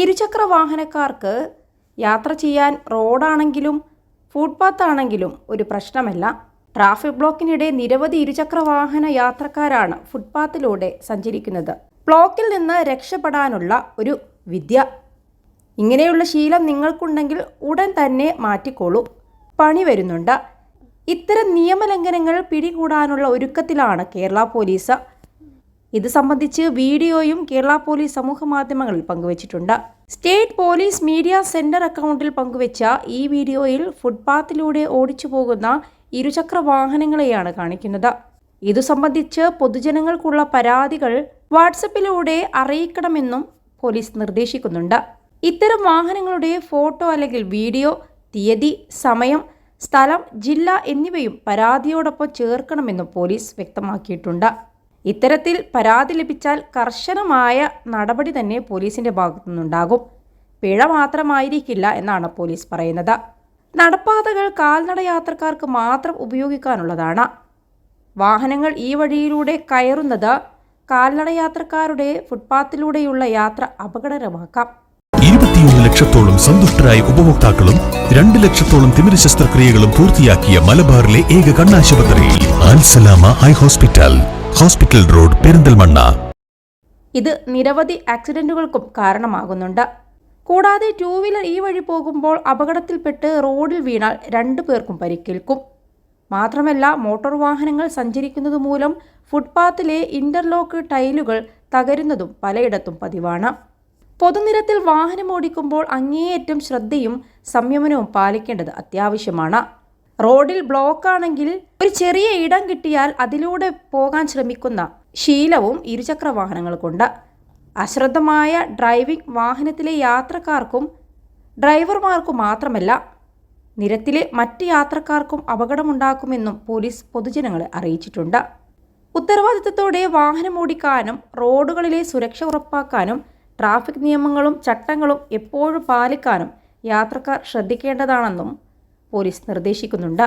ഇരുചക്ര വാഹനക്കാർക്ക് യാത്ര ചെയ്യാൻ റോഡാണെങ്കിലും ഫുട്പാത്ത് ആണെങ്കിലും ഒരു പ്രശ്നമല്ല. ട്രാഫിക് ബ്ലോക്കിനിടെ നിരവധി ഇരുചക്ര വാഹന യാത്രക്കാരാണ് ഫുട്പാത്തിലൂടെ സഞ്ചരിക്കുന്നത്. ബ്ലോക്കിൽ നിന്ന് രക്ഷപ്പെടാനുള്ള ഒരു വിദ്യ. ഇങ്ങനെയുള്ള ശീലം നിങ്ങൾക്കുണ്ടെങ്കിൽ ഉടൻ തന്നെ മാറ്റിക്കോളൂ. പണി വരുന്നുണ്ട്. ഇത്തരം നിയമലംഘനങ്ങൾ പിടികൂടാനുള്ള ഒരുക്കത്തിലാണ് കേരള പോലീസ്. ഇത് സംബന്ധിച്ച് വീഡിയോയും കേരള പോലീസ് സമൂഹ മാധ്യമങ്ങളിൽ പങ്കുവച്ചിട്ടുണ്ട്. സ്റ്റേറ്റ് പോലീസ് മീഡിയ സെന്റർ അക്കൗണ്ടിൽ പങ്കുവച്ച ഈ വീഡിയോയിൽ ഫുട്പാത്തിലൂടെ ഓടിച്ചു പോകുന്ന ഇരുചക്ര വാഹനങ്ങളെയാണ് കാണിക്കുന്നത്. ഇതു സംബന്ധിച്ച് പൊതുജനങ്ങൾക്കുള്ള പരാതികൾ വാട്സപ്പിലൂടെ അറിയിക്കണമെന്നും പോലീസ് നിർദ്ദേശിക്കുന്നുണ്ട്. ഇത്തരം വാഹനങ്ങളുടെ ഫോട്ടോ അല്ലെങ്കിൽ വീഡിയോ തീയതി സമയം സ്ഥലം ജില്ല എന്നിവയും പരാതിയോടൊപ്പം ചേർക്കണമെന്നും പോലീസ് വ്യക്തമാക്കിയിട്ടുണ്ട്. ഇത്തരത്തിൽ പരാതി ലഭിച്ചാൽ കർശനമായ നടപടി തന്നെ പോലീസിന്റെ ഭാഗത്തു നിന്നുണ്ടാകും പിഴ മാത്രമായിരിക്കില്ല എന്നാണ് പോലീസ് പറയുന്നത്. നടപ്പാതകൾ കാൽനട യാത്രക്കാർക്ക് മാത്രം ഉപയോഗിക്കാനുള്ളതാണ്. വാഹനങ്ങൾ ഈ വഴിയിലൂടെ കയറുന്നത് കാൽനട യാത്രക്കാരുടെ ഫുട്പാത്തിലൂടെയുള്ള യാത്ര അപകടകരമാക്കാം. ഇരുപത്തിയൊന്ന് ലക്ഷത്തോളം സന്തുഷ്ടരായ ഉപഭോക്താക്കളും രണ്ട് ലക്ഷത്തോളം തിമിര ശസ്ത്രക്രിയകളും പൂർത്തിയാക്കിയ മലബാറിലെ ഏക കണ്ണാശുപത്രി Al Salama eye hospital. Hospital road Perinthalmanna. ഇത് നിരവധി ആക്സിഡന്റുകൾക്കും കാരണമാകുന്നുണ്ട്. കൂടാതെ ടൂ വീലർ ഈ വഴി പോകുമ്പോൾ അപകടത്തിൽപ്പെട്ട് റോഡിൽ വീണാൽ രണ്ടു പേർക്കും പരിക്കേൽക്കും. മാത്രമല്ല മോട്ടോർ വാഹനങ്ങൾ സഞ്ചരിക്കുന്നത് മൂലം ഫുട്പാത്തിലെ ഇന്റർലോക്ക് ടൈലുകൾ തകരുന്നതും പലയിടത്തും പതിവാണ്. പൊതുനിരത്തിൽ വാഹനം ഓടിക്കുമ്പോൾ അങ്ങേയറ്റം ശ്രദ്ധയും സംയമനവും പാലിക്കേണ്ടത് അത്യാവശ്യമാണ്. റോഡിൽ ബ്ലോക്കാണെങ്കിൽ ഒരു ചെറിയ ഇടം കിട്ടിയാൽ അതിലൂടെ പോകാൻ ശ്രമിക്കുന്ന ശീലവും ഇരുചക്ര വാഹനങ്ങൾക്കുണ്ട് അശ്രദ്ധമായ ഡ്രൈവിംഗ് വാഹനത്തിലെ യാത്രക്കാർക്കും ഡ്രൈവർമാർക്കും മാത്രമല്ല നിരത്തിലെ മറ്റ് യാത്രക്കാർക്കും അപകടമുണ്ടാക്കുമെന്നും പോലീസ് പൊതുജനങ്ങളെ അറിയിച്ചിട്ടുണ്ട്. ഉത്തരവാദിത്തത്തോടെ വാഹനം ഓടിക്കാനും റോഡുകളിലെ സുരക്ഷ ഉറപ്പാക്കാനും ട്രാഫിക് നിയമങ്ങളും ചട്ടങ്ങളും എപ്പോഴും പാലിക്കാനും യാത്രക്കാർ ശ്രദ്ധിക്കേണ്ടതാണെന്നും പോലീസ് നിർദ്ദേശിക്കുന്നുണ്ട്.